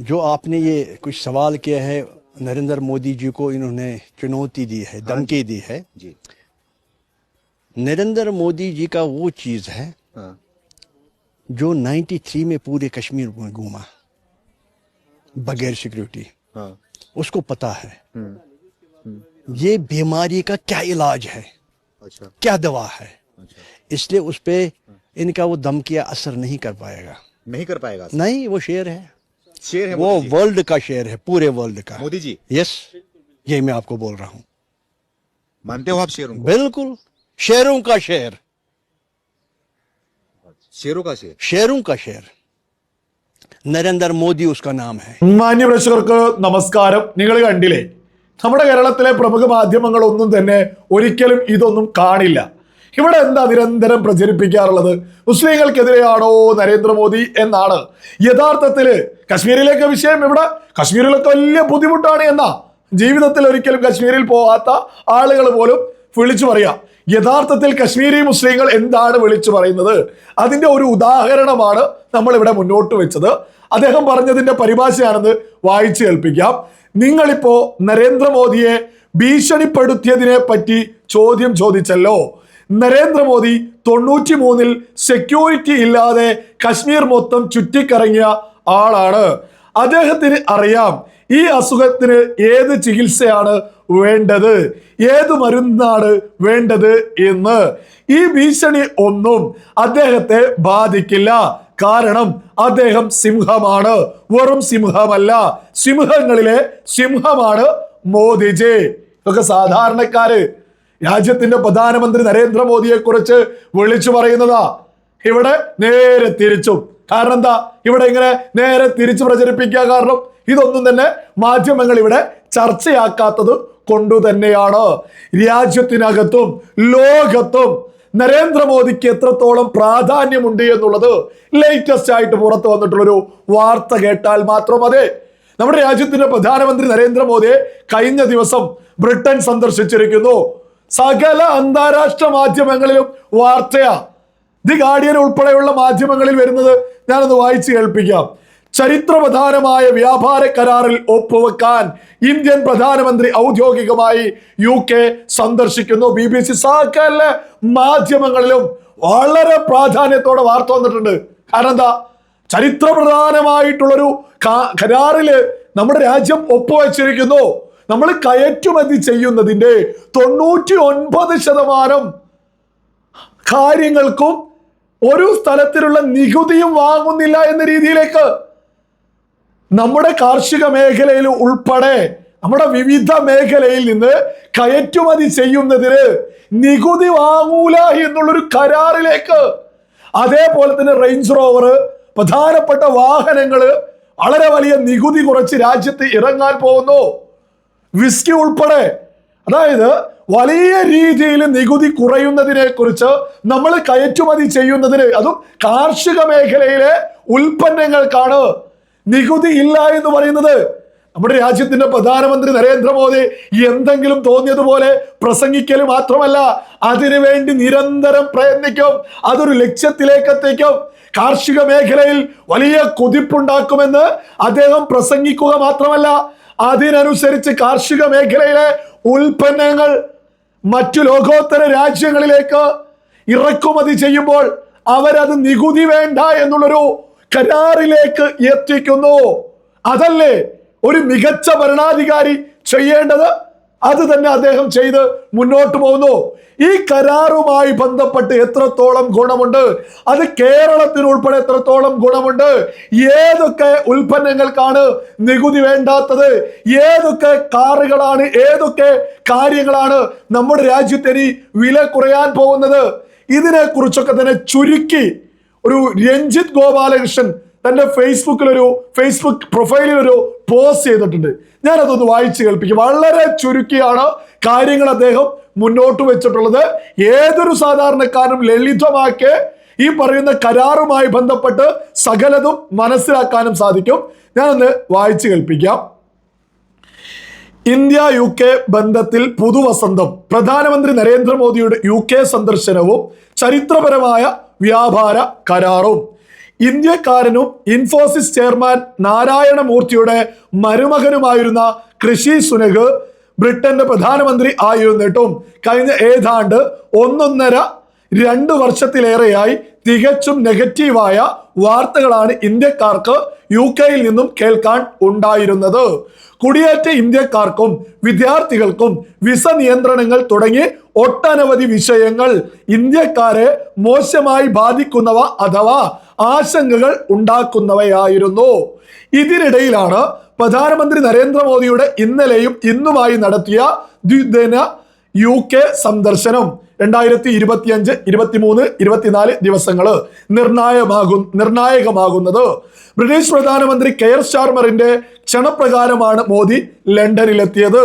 जो आपने ये कुछ सवाल किया है नरेंद्र मोदी जी को इन्होंने चुनौती दी है धमकी दी है। जी। नरेंद्र मोदी जी का वो चीज़ है हाँ। जो 93 में पूरे कश्मीर में घूमा बगैर सिक्योरिटी हाँ। उसको पता है। हम्म, ये बीमारी का क्या इलाज है? अच्छा। क्या दवा है? अच्छा। इसलिए उस पर इनका वो धमकिया असर नहीं कर पाएगा। नहीं कर पाएगा। नहीं वो शेर है। शेर है वो मोदी जी। वर्ल्ड का शेर है पूरे वर्ल्ड का मोदी जी यस ये मैं आपको बोल रहा हूँ मानते हो आप शेरों को बिल्कुल शेरों का शेर शेरों का शेर शेरों का शेर നരേന്ദ്ര മോദി उसका नाम है മാന്യ പ്രേക്ഷകർക്ക് നമസ്കാരം നിങ്ങൾ കണ്ടില്ലേ നമ്മുടെ കേരളത്തിലെ പ്രമുഖ മാധ്യമങ്ങളൊന്നും തന്നെ ഒരിക്കലും ഇതൊന്നും കാണില്ല ഇവിടെ എന്താ നിരന്തരം പ്രചരിപ്പിക്കാറുള്ളത്? മുസ്ലിങ്ങൾക്കെതിരെയാണോ നരേന്ദ്രമോദി എന്നാണ്. യഥാർത്ഥത്തിൽ കശ്മീരിലേക്ക് വിഷയം ഇവിടെ കശ്മീരിലൊക്കെ വലിയ ബുദ്ധിമുട്ടാണ് എന്നാ. ജീവിതത്തിൽ ഒരിക്കലും കശ്മീരിൽ പോകാത്ത ആളുകൾ പോലും വിളിച്ചു പറയാം. യഥാർത്ഥത്തിൽ കശ്മീരി മുസ്ലിങ്ങൾ എന്താണ് വിളിച്ചു പറയുന്നത്? അതിന്റെ ഒരു ഉദാഹരണമാണ് നമ്മൾ ഇവിടെ മുന്നോട്ട് വെച്ചത്. അദ്ദേഹം പറഞ്ഞതിന്റെ പരിഭാഷയാണെന്ന് വായിച്ചു കേൾപ്പിക്കാം. നിങ്ങളിപ്പോ നരേന്ദ്രമോദിയെ ഭീഷണിപ്പെടുത്തിയതിനെ പറ്റി ചോദ്യം ചോദിച്ചല്ലോ. നരേന്ദ്രമോദി തൊണ്ണൂറ്റി മൂന്നിൽ സെക്യൂരിറ്റി ഇല്ലാതെ കശ്മീർ മൊത്തം ചുറ്റിക്കറങ്ങിയ ആളാണ്. അദ്ദേഹത്തിന് അറിയാം ഈ അസുഖത്തിന് ഏത് ചികിത്സയാണ് വേണ്ടത് ഏത് മരുന്നാണ് വേണ്ടത് എന്ന്. ഈ ഭീഷണി ഒന്നും അദ്ദേഹത്തെ ബാധിക്കില്ല. കാരണം അദ്ദേഹം സിംഹമാണ്. വെറും സിംഹമല്ല. സിംഹങ്ങളിലെ സിംഹമാണ് മോദിജി. ഇതൊക്കെ സാധാരണക്കാര് രാജ്യത്തിന്റെ പ്രധാനമന്ത്രി നരേന്ദ്രമോദിയെ കുറിച്ച് വിളിച്ചു പറയുന്നതാ. ഇവിടെ നേരെ തിരിച്ചും. കാരണം എന്താ? ഇവിടെ ഇങ്ങനെ നേരെ തിരിച്ചു പ്രചരിപ്പിക്കുക കാരണം ഇതൊന്നും തന്നെ മാധ്യമങ്ങൾ ഇവിടെ ചർച്ചയാക്കാത്തത് കൊണ്ടു തന്നെയാണ്. രാജ്യത്തിനകത്തും ലോകത്തും നരേന്ദ്രമോദിക്ക് എത്രത്തോളം പ്രാധാന്യമുണ്ട് എന്നുള്ളത് ലേറ്റസ്റ്റ് ആയിട്ട് പുറത്തു വന്നിട്ടുള്ളൊരു വാർത്ത കേട്ടാൽ മാത്രം അതെ നമ്മുടെ രാജ്യത്തിന്റെ പ്രധാനമന്ത്രി നരേന്ദ്രമോദിയെ കഴിഞ്ഞ ദിവസം ബ്രിട്ടൻ സന്ദർശിച്ചിരിക്കുന്നു. സകല അന്താരാഷ്ട്ര മാധ്യമങ്ങളിലും വാർത്തയാ. ദി ഗാർഡിയൻ ഉൾപ്പെടെയുള്ള മാധ്യമങ്ങളിൽ വരുന്നത് ഞാനൊന്ന് വായിച്ചു കേൾപ്പിക്കാം. ചരിത്രപ്രധാനമായ വ്യാപാര കരാറിൽ ഒപ്പുവെക്കാൻ ഇന്ത്യൻ പ്രധാനമന്ത്രി ഔദ്യോഗികമായി യു കെ സന്ദർശിക്കുന്നു. ബി ബി സി സകല മാധ്യമങ്ങളിലും വളരെ പ്രാധാന്യത്തോടെ വാർത്ത വന്നിട്ടുണ്ട്. കാരണം എന്താ? ചരിത്രപ്രധാനമായിട്ടുള്ളൊരു കരാറിൽ നമ്മുടെ രാജ്യം ഒപ്പുവെച്ചിരിക്കുന്നു. നമ്മൾ കയറ്റുമതി ചെയ്യുന്നതിന്റെ തൊണ്ണൂറ്റി ഒൻപത് ശതമാനം കാര്യങ്ങൾക്കും ഒരു സ്ഥലത്തിലുള്ള നികുതിയും വാങ്ങുന്നില്ല എന്ന രീതിയിലേക്ക് നമ്മുടെ കാർഷിക മേഖലയിൽ ഉൾപ്പെടെ നമ്മുടെ വിവിധ മേഖലയിൽ നിന്ന് കയറ്റുമതി ചെയ്യുന്നതിന് നികുതി വാങ്ങൂല എന്നുള്ളൊരു കരാറിലേക്ക് അതേപോലെ തന്നെ റേഞ്ച് റോവർ പ്രധാനപ്പെട്ട വാഹനങ്ങൾ വളരെ വലിയ നികുതി കുറച്ച് രാജ്യത്ത് ഇറങ്ങാൻ പോകുന്നു. വിസ്കി ഉൾപ്പെടെ. അതായത് വലിയ രീതിയിൽ നികുതി കുറയുന്നതിനെ കുറിച്ച് നമ്മൾ കയറ്റുമതി ചെയ്യുന്നതിന് അതും കാർഷിക മേഖലയിലെ ഉൽപ്പന്നങ്ങൾക്കാണ് നികുതി ഇല്ല എന്ന് പറയുന്നത്. നമ്മുടെ രാജ്യത്തിന്റെ പ്രധാനമന്ത്രി നരേന്ദ്രമോദി എന്തെങ്കിലും തോന്നിയതുപോലെ പ്രസംഗിക്കൽ മാത്രമല്ല അതിനുവേണ്ടി നിരന്തരം പ്രയത്നിക്കും അതൊരു ലക്ഷ്യത്തിലേക്ക് എത്തിക്കും കാർഷിക മേഖലയിൽ വലിയ കുതിപ്പുണ്ടാക്കുമെന്ന് അദ്ദേഹം പ്രസംഗിക്കുക മാത്രമല്ല അതിനനുസരിച്ച് കാർഷിക മേഖലയിലെ ഉൽപ്പന്നങ്ങൾ മറ്റു ലോകോത്തര രാജ്യങ്ങളിലേക്ക് ഇറക്കുമതി ചെയ്യുമ്പോൾ അവരത് നികുതി വേണ്ട എന്നുള്ളൊരു കരാറിലേക്ക് എത്തിക്കുന്നു. അതല്ലേ ഒരു മികച്ച ഭരണാധികാരി ചെയ്യേണ്ടത്? അത് തന്നെ അദ്ദേഹം ചെയ്ത് മുന്നോട്ട് പോകുന്നു. ഈ കരാറുമായി ബന്ധപ്പെട്ട് എത്രത്തോളം ഗുണമുണ്ട്? അത് കേരളത്തിന് ഉൾപ്പെടെ എത്രത്തോളം ഗുണമുണ്ട്? ഏതൊക്കെ ഉൽപ്പന്നങ്ങൾക്കാണ് നികുതി വേണ്ടാത്തത്? ഏതൊക്കെ കാറുകളാണ് ഏതൊക്കെ കാര്യങ്ങളാണ് നമ്മുടെ രാജ്യത്തിന് വില കുറയാൻ പോകുന്നത്? ഇതിനെക്കുറിച്ചൊക്കെ തന്നെ ചുരുക്കി ഒരു രഞ്ജിത് ഗോപാലകൃഷ്ണൻ തന്റെ ഫേസ്ബുക്കിലൊരു ഫേസ്ബുക്ക് പ്രൊഫൈലിൽ ഒരു പോസ്റ്റ് ചെയ്തിട്ടുണ്ട്. ഞാൻ അതൊന്ന് വായിച്ചു കേൾപ്പിക്കും. വളരെ ചുരുക്കിയാണ് കാര്യങ്ങൾ അദ്ദേഹം മുന്നോട്ട് വെച്ചിട്ടുള്ളത്. ഏതൊരു സാധാരണക്കാരനും ലളിതമാക്കി ഈ പറയുന്ന കരാറുമായി ബന്ധപ്പെട്ട് സകലതും മനസ്സിലാക്കാനും സാധിക്കും. ഞാനൊന്ന് വായിച്ചു കേൾപ്പിക്കാം. ഇന്ത്യ യു കെ ബന്ധത്തിൽ പുതുവസന്തം. പ്രധാനമന്ത്രി നരേന്ദ്രമോദിയുടെ യു കെ സന്ദർശനവും ചരിത്രപരമായ വ്യാപാര കരാറും. ഇന്ത്യക്കാരനും ഇൻഫോസിസ് ചെയർമാൻ നാരായണമൂർത്തിയുടെ മരുമകനുമായിരുന്ന കൃഷി സുനഗ് ബ്രിട്ടന്റെ പ്രധാനമന്ത്രി ആയിരുന്നിട്ടും കഴിഞ്ഞ ഏതാണ്ട് ഒന്നൊന്നര രണ്ട് വർഷത്തിലേറെയായി തികച്ചും നെഗറ്റീവായ വാർത്തകളാണ് ഇന്ത്യക്കാർക്ക് യു കെയിൽ നിന്നും കേൾക്കാൻ ഉണ്ടായിരുന്നത്. കുടിയേറ്റ ഇന്ത്യക്കാർക്കും വിദ്യാർത്ഥികൾക്കും വിസ നിയന്ത്രണങ്ങൾ തുടങ്ങി ഒട്ടനവധി വിഷയങ്ങൾ ഇന്ത്യക്കാരെ മോശമായി ബാധിക്കുന്നവ അഥവാ ആശങ്കകൾ ഉണ്ടാക്കുന്നവയായിരുന്നു. ഇതിനിടയിലാണ് പ്രധാനമന്ത്രി നരേന്ദ്രമോദിയുടെ ഇന്നലെയും ഇന്നുമായി നടത്തിയ ദ്വിദിന യു കെ സന്ദർശനം. രണ്ടായിരത്തി ഇരുപത്തിയഞ്ച് ഇരുപത്തിമൂന്ന് ഇരുപത്തിനാല് ദിവസങ്ങൾ നിർണായകമാകും നിർണായകമാകുന്നത്. ബ്രിട്ടീഷ് പ്രധാനമന്ത്രി കെയർ സ്റ്റാർമറിന്റെ ക്ഷണപ്രകാരമാണ് മോദി ലണ്ടനിലെത്തിയത്.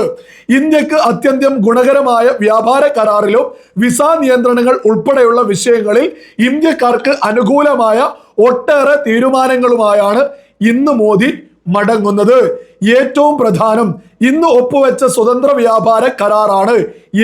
ഇന്ത്യയ്ക്ക് അത്യന്തം ഗുണകരമായ വ്യാപാര കരാറിലും വിസ നിയന്ത്രണങ്ങൾ ഉൾപ്പെടെയുള്ള വിഷയങ്ങളിൽ ഇന്ത്യക്കാർക്ക് അനുകൂലമായ ഒട്ടേറെ തീരുമാനങ്ങളുമായാണ് ഇന്ന് മോദി മടങ്ങുന്നത്. ഏറ്റവും പ്രധാനം ഇന്ന് ഒപ്പുവെച്ച സ്വതന്ത്ര വ്യാപാര കരാറാണ്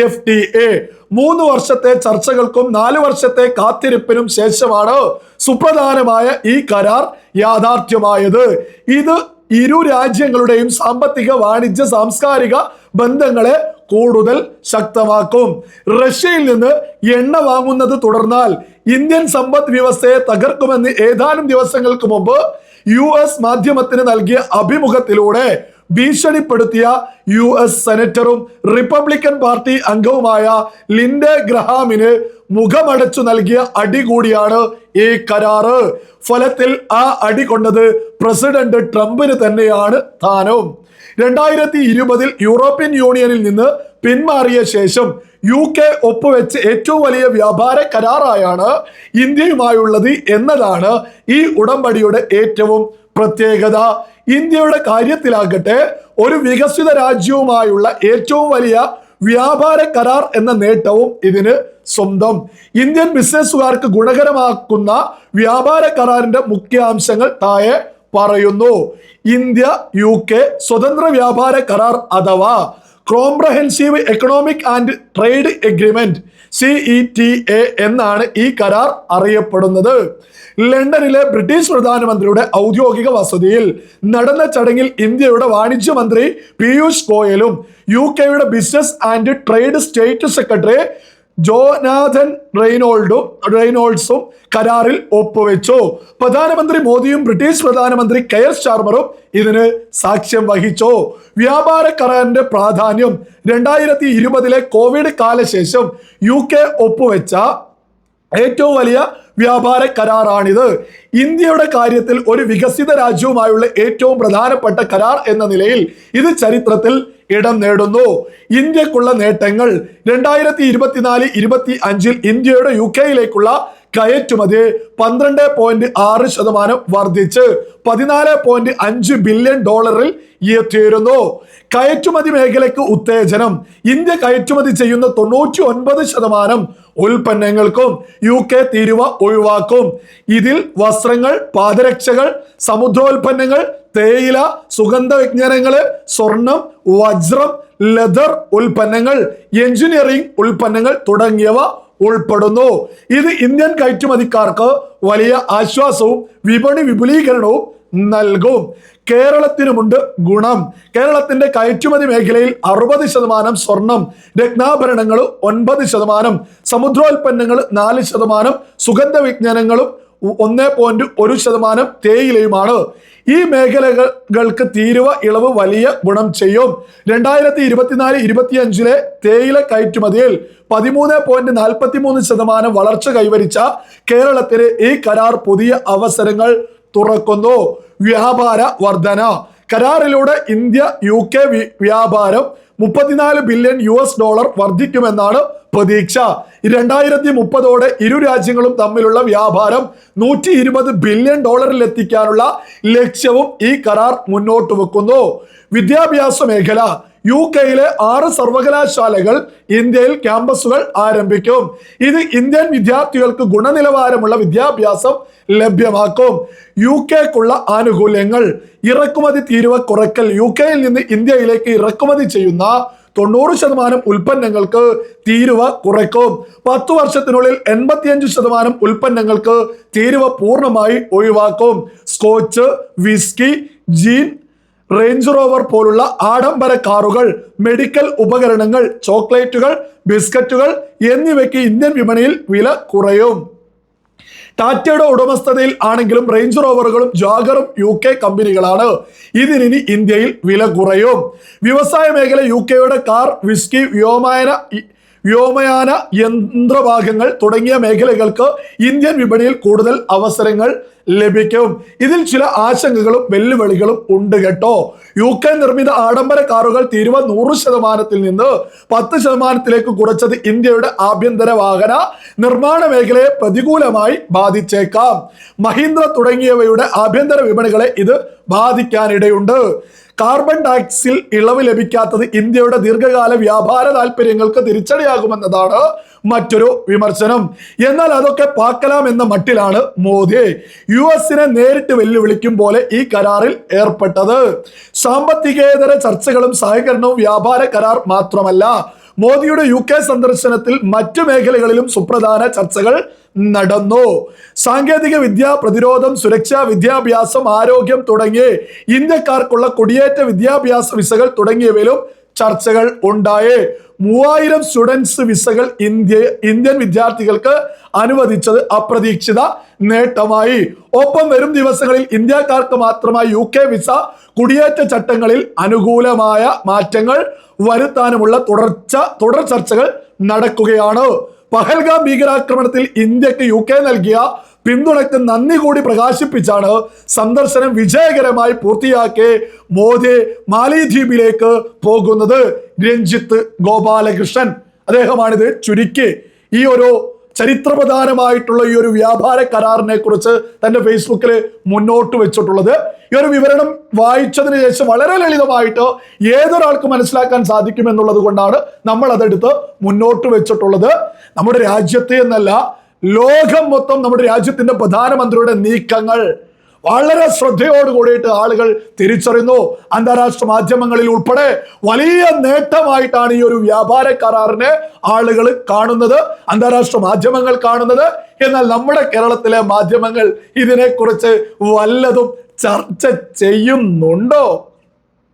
എഫ് ടി എ. മൂന്ന് വർഷത്തെ ചർച്ചകൾക്കും നാല് വർഷത്തെ കാത്തിരിപ്പിനും ശേഷമാണ് സുപ്രധാനമായ ഈ കരാർ യാഥാർത്ഥ്യമായത്. ഇത് ഇരു രാജ്യങ്ങളുടെയും സാമ്പത്തിക വാണിജ്യ സാംസ്കാരിക ബന്ധങ്ങളെ കൂടുതൽ ശക്തമാക്കും. റഷ്യയിൽ നിന്ന് എണ്ണ വാങ്ങുന്നത് തുടർന്നാൽ ഇന്ത്യൻ സമ്പദ് വ്യവസ്ഥയെ തകർക്കുമെന്ന് ഏതാനും ദിവസങ്ങൾക്ക് മുമ്പ് യു എസ് മാധ്യമത്തിന് നൽകിയ അഭിമുഖത്തിലൂടെ ഭീഷണിപ്പെടുത്തിയ യു എസ് സെനറ്ററും റിപ്പബ്ലിക്കൻ പാർട്ടി അംഗവുമായ ലിൻഡെ ഗ്രഹാമിന് മുഖമടച്ചു നൽകിയ അടി കൂടിയാണ് ഈ കരാറ്. ഫലത്തിൽ ആ അടി കൊണ്ടത് പ്രസിഡന്റ് ട്രംപിന് തന്നെയാണ് താനും രണ്ടായിരത്തി ഇരുപതിൽ യൂറോപ്യൻ യൂണിയനിൽ നിന്ന് പിന്മാറിയ ശേഷം യു കെ ഒപ്പുവെച്ച് ഏറ്റവും വലിയ വ്യാപാര കരാറായാണ് ഇന്ത്യയുമായുള്ളത് എന്നതാണ് ഈ ഉടമ്പടിയുടെ ഏറ്റവും പ്രത്യേകത. ഇന്ത്യയുടെ കാര്യത്തിലാകട്ടെ ഒരു വികസിത രാജ്യവുമായുള്ള ഏറ്റവും വലിയ വ്യാപാര കരാർ എന്ന നേട്ടവും ഇതിന് സ്വന്തം. ഇന്ത്യൻ ബിസിനസ്സുകാർക്ക് ഗുണകരമാക്കുന്ന വ്യാപാര കരാറിന്റെ മുഖ്യാംശങ്ങൾ താഴെ പറയുന്നു. ഇന്ത്യ യു സ്വതന്ത്ര വ്യാപാര കരാർ അഥവാ comprehensive economic and trade agreement C E T A എന്നാണ് ഈ കരാർ അറിയപ്പെടുന്നത്. ലണ്ടനിലെ ബ്രിട്ടീഷ് പ്രധാനമന്ത്രിയുടെ ഔദ്യോഗിക വസതിയിൽ നടന്ന ചടങ്ങിൽ ഇന്ത്യയുടെ വാണിജ്യ മന്ത്രി പീയൂഷ് ഗോയലും യു കെയുടെ business and trade state secretary Jonathan റെയ്നോൾഡും റെയ്നോൾഡ്സും കരാറിൽ ഒപ്പുവെച്ചു. പ്രധാനമന്ത്രി മോദിയും ബ്രിട്ടീഷ് പ്രധാനമന്ത്രി കെയർ സ്റ്റാർമറും ഇതിന് സാക്ഷ്യം വഹിച്ചു. വ്യാപാര കരാറിന്റെ പ്രാധാന്യം രണ്ടായിരത്തി ഇരുപതിലെ കോവിഡ് കാലശേഷം യു കെ ഒപ്പുവെച്ച ഏറ്റവും വലിയ വ്യാപാര കരാറാണിത്. ഇന്ത്യയുടെ കാര്യത്തിൽ ഒരു വികസിത രാജ്യവുമായുള്ള ഏറ്റവും പ്രധാനപ്പെട്ട കരാർ എന്ന നിലയിൽ ഇത് ചരിത്രത്തിൽ ഇടം നേടുന്നു. ഇന്ത്യക്കുള്ള നേട്ടങ്ങൾ രണ്ടായിരത്തി ഇരുപത്തിനാല് ഇരുപത്തി അഞ്ചിൽ ഇന്ത്യയുടെ യു കെയിലേക്കുള്ള കയറ്റുമതി പന്ത്രണ്ട് പോയിന്റ് ആറ് ശതമാനം വർദ്ധിച്ച് പതിനാല് പോയിന്റ് അഞ്ച് ബില്യൺ ഡോളറിൽ എത്തിയിരുന്നു. കയറ്റുമതി മേഖലയ്ക്ക് ഉത്തേജനം. ഇന്ത്യ കയറ്റുമതി ചെയ്യുന്ന തൊണ്ണൂറ്റി ഒൻപത് ശതമാനം ഉൽപ്പന്നങ്ങൾക്കും യു കെ തീരുവ ഒഴിവാക്കും. ഇതിൽ വസ്ത്രങ്ങൾ പാദരക്ഷകൾ സമുദ്രോൽപ്പന്നങ്ങൾ തേയില സുഗന്ധ വിജ്ഞാനങ്ങൾ സ്വർണം വജ്രം ലെതർ ഉൽപ്പന്നങ്ങൾ എഞ്ചിനീയറിംഗ് ഉൽപ്പന്നങ്ങൾ തുടങ്ങിയവ ഉൾപ്പെടുന്നു. ഇത് ഇന്ത്യൻ കയറ്റുമതിക്കാർക്ക് വലിയ ആശ്വാസവും വിപണി വിപുലീകരണവും നൽകും. കേരളത്തിനുമുണ്ട് ഗുണം. കേരളത്തിന്റെ കയറ്റുമതി മേഖലയിൽ അറുപത് ശതമാനം സ്വർണം രത്നാഭരണങ്ങൾ ഒൻപത് ശതമാനം സമുദ്രോൽപ്പന്നങ്ങൾ നാല് ശതമാനം സുഗന്ധ വിജ്ഞാനങ്ങളും ഒന്ന് പോയിന്റ് ഒരു ശതമാനം തേയിലയുമാണ്. ഈ മേഖലകൾക്ക് തീരുവ ഇളവ് വലിയ ഗുണം ചെയ്യും. രണ്ടായിരത്തി ഇരുപത്തിനാല് ഇരുപത്തിയഞ്ചിലെ തേയില കയറ്റുമതിയിൽ പതിമൂന്ന് പോയിന്റ് നാൽപ്പത്തി മൂന്ന് ശതമാനം വളർച്ച കൈവരിച്ച കേരളത്തിന് ഈ കരാർ പുതിയ അവസരങ്ങൾ തുറക്കുന്നു. വ്യാപാര വർധന. കരാറിലൂടെ ഇന്ത്യ യു കെ വ്യാപാരം മുപ്പത്തിനാല് ബില്യൺ യു എസ് ഡോളർ വർദ്ധിക്കുമെന്നാണ് പ്രതീക്ഷ. രണ്ടായിരത്തി മുപ്പതോടെ ഇരു രാജ്യങ്ങളും തമ്മിലുള്ള വ്യാപാരം നൂറ്റി ഇരുപത് ബില്യൺ ഡോളറിൽ എത്തിക്കാനുള്ള ലക്ഷ്യവും ഈ കരാർ മുന്നോട്ട് വെക്കുന്നു വിദ്യാഭ്യാസ മേഖല യു കെയിലെ ആറ് സർവകലാശാലകൾ ഇന്ത്യയിൽ ക്യാമ്പസുകൾ ആരംഭിക്കും. ഇത് ഇന്ത്യൻ വിദ്യാർത്ഥികൾക്ക് ഗുണനിലവാരമുള്ള വിദ്യാഭ്യാസം ലഭ്യമാക്കും. യു കെക്കുള്ള ആനുകൂല്യങ്ങൾ ഇറക്കുമതി തീരുവ കുറയ്ക്കൽ യു കെയിൽ നിന്ന് ഇന്ത്യയിലേക്ക് ഇറക്കുമതി ചെയ്യുന്ന തൊണ്ണൂറ് ശതമാനം ഉൽപ്പന്നങ്ങൾക്ക് തീരുവ കുറയ്ക്കും. പത്ത് വർഷത്തിനുള്ളിൽ എൺപത്തിയഞ്ച് ശതമാനം ഉൽപ്പന്നങ്ങൾക്ക് തീരുവ പൂർണമായി ഒഴിവാക്കും. Scotch whisky gin Range Rover പോലുള്ള ആഡംബര കാറുകൾ മെഡിക്കൽ ഉപകരണങ്ങൾ ചോക്ലേറ്റുകൾ ബിസ്ക്കറ്റുകൾ എന്നിവയ്ക്ക് ഇന്ത്യൻ വിപണിയിൽ വില കുറയും. ടാറ്റയുടെ ഉടമസ്ഥതയിൽ ആണെങ്കിലും റേഞ്ച് റോവറുകളും ജാഗറും യു കെ കമ്പനികളാണ്. ഇതിനി ഇന്ത്യയിൽ വില കുറയും. വ്യവസായ മേഖല യു കെയുടെ കാർ വിസ്കി വ്യോമയാന വ്യോമയാന യന്ത്രഭാഗങ്ങൾ തുടങ്ങിയ മേഖലകൾക്ക് ഇന്ത്യൻ വിപണിയിൽ കൂടുതൽ അവസരങ്ങൾ ലഭിക്കും. ഇതിൽ ചില ആശങ്കകളും വെല്ലുവിളികളും ഉണ്ട് കേട്ടോ. യു കെ നിർമ്മിത ആഡംബര കാറുകൾ തീരുവ നൂറ് ശതമാനത്തിൽ നിന്ന് പത്ത് ശതമാനത്തിലേക്ക് കുറച്ചത് ഇന്ത്യയുടെ ആഭ്യന്തര വാഹന നിർമ്മാണ മേഖലയെ പ്രതികൂലമായി ബാധിച്ചേക്കാം. മഹീന്ദ്ര തുടങ്ങിയവയുടെ ആഭ്യന്തര വിപണികളെ ഇത് ബാധിക്കാനിടയുണ്ട്. കാർബൺ ടാക്സിൽ ഇളവ് ലഭിക്കാത്തത് ഇന്ത്യയുടെ ദീർഘകാല വ്യാപാര താല്പര്യങ്ങൾക്ക് തിരിച്ചടിയാകുമെന്നതാണ് മറ്റൊരു വിമർശനം. എന്നാൽ അതൊക്കെ പാക്കലാം എന്ന മട്ടിലാണ് മോദി യു എസിനെ നേരിട്ട് വെല്ലുവിളിക്കും പോലെ ഈ കരാറിൽ ഏർപ്പെട്ടത്. സാമ്പത്തികേതര ചർച്ചകളും സഹകരണവും വ്യാപാര കരാർ മാത്രമല്ല മോദിയുടെ യു കെ സന്ദർശനത്തിൽ മറ്റു മേഖലകളിലും സുപ്രധാന ചർച്ചകൾ നടന്നു. സാങ്കേതിക വിദ്യ പ്രതിരോധം സുരക്ഷ വിദ്യാഭ്യാസം ആരോഗ്യം തുടങ്ങി ഇന്ത്യക്കാർക്കുള്ള കുടിയേറ്റ വിദ്യാഭ്യാസ വിസകൾ തുടങ്ങിയവയിലും ചർച്ചകൾ ഉണ്ടായേ. മൂവായിരം സ്റ്റുഡൻസ് വിസകൾ ഇന്ത്യ ഇന്ത്യൻ വിദ്യാർത്ഥികൾക്ക് അനുവദിച്ചത് അപ്രതീക്ഷിത നേട്ടമായി. ഒപ്പം വരും ദിവസങ്ങളിൽ ഇന്ത്യക്കാർക്ക് മാത്രമായി യു കെ വിസ കുടിയേറ്റ ചട്ടങ്ങളിൽ അനുകൂലമായ മാറ്റങ്ങൾ വരുത്താനുമുള്ള തുടർച്ച തുടർ ചർച്ചകൾ നടക്കുകയാണ്. പഹൽഗാം ഭീകരാക്രമണത്തിൽ ഇന്ത്യയ്ക്ക് യു കെ നൽകിയ പിന്തുണയ്ക്ക് നന്ദി കൂടി പ്രകാശിപ്പിച്ചാണ് സന്ദർശനം വിജയകരമായി പൂർത്തിയാക്കി മോദി മാലിദ്വീപിലേക്ക് പോകുന്നത്. രഞ്ജിത്ത് ഗോപാലകൃഷ്ണൻ. അദ്ദേഹമാണിത് ചുരുക്കി. ഈ ഒരു ചരിത്രപ്രധാനമായിട്ടുള്ള ഈ ഒരു വ്യാപാര കരാറിനെ കുറിച്ച് തന്റെ ഫേസ്ബുക്കിൽ മുന്നോട്ട് വെച്ചിട്ടുള്ളത്. ഈ ഒരു വിവരണം വായിച്ചതിന് ശേഷം വളരെ ലളിതമായിട്ട് ഏതൊരാൾക്ക് മനസ്സിലാക്കാൻ സാധിക്കും എന്നുള്ളത് കൊണ്ടാണ് നമ്മൾ അതെടുത്ത് മുന്നോട്ട് വെച്ചിട്ടുള്ളത്. നമ്മുടെ രാജ്യത്തെ എന്നല്ല ലോകം മൊത്തം നമ്മുടെ രാജ്യത്തിന്റെ പ്രധാനമന്ത്രിയുടെ നീക്കങ്ങൾ വളരെ ശ്രദ്ധയോട് കൂടിയിട്ട് ആളുകൾ തിരിച്ചറിയുന്നു. അന്താരാഷ്ട്ര മാധ്യമങ്ങളിൽ ഉൾപ്പെടെ വലിയ നേട്ടമായിട്ടാണ് ഈ ഒരു വ്യാപാര കരാറിനെ ആളുകൾ കാണുന്നത് അന്താരാഷ്ട്ര മാധ്യമങ്ങൾ കാണുന്നത്. എന്നാൽ നമ്മുടെ കേരളത്തിലെ മാധ്യമങ്ങൾ ഇതിനെക്കുറിച്ച് വല്ലതും ചർച്ച ചെയ്യുന്നുണ്ടോ?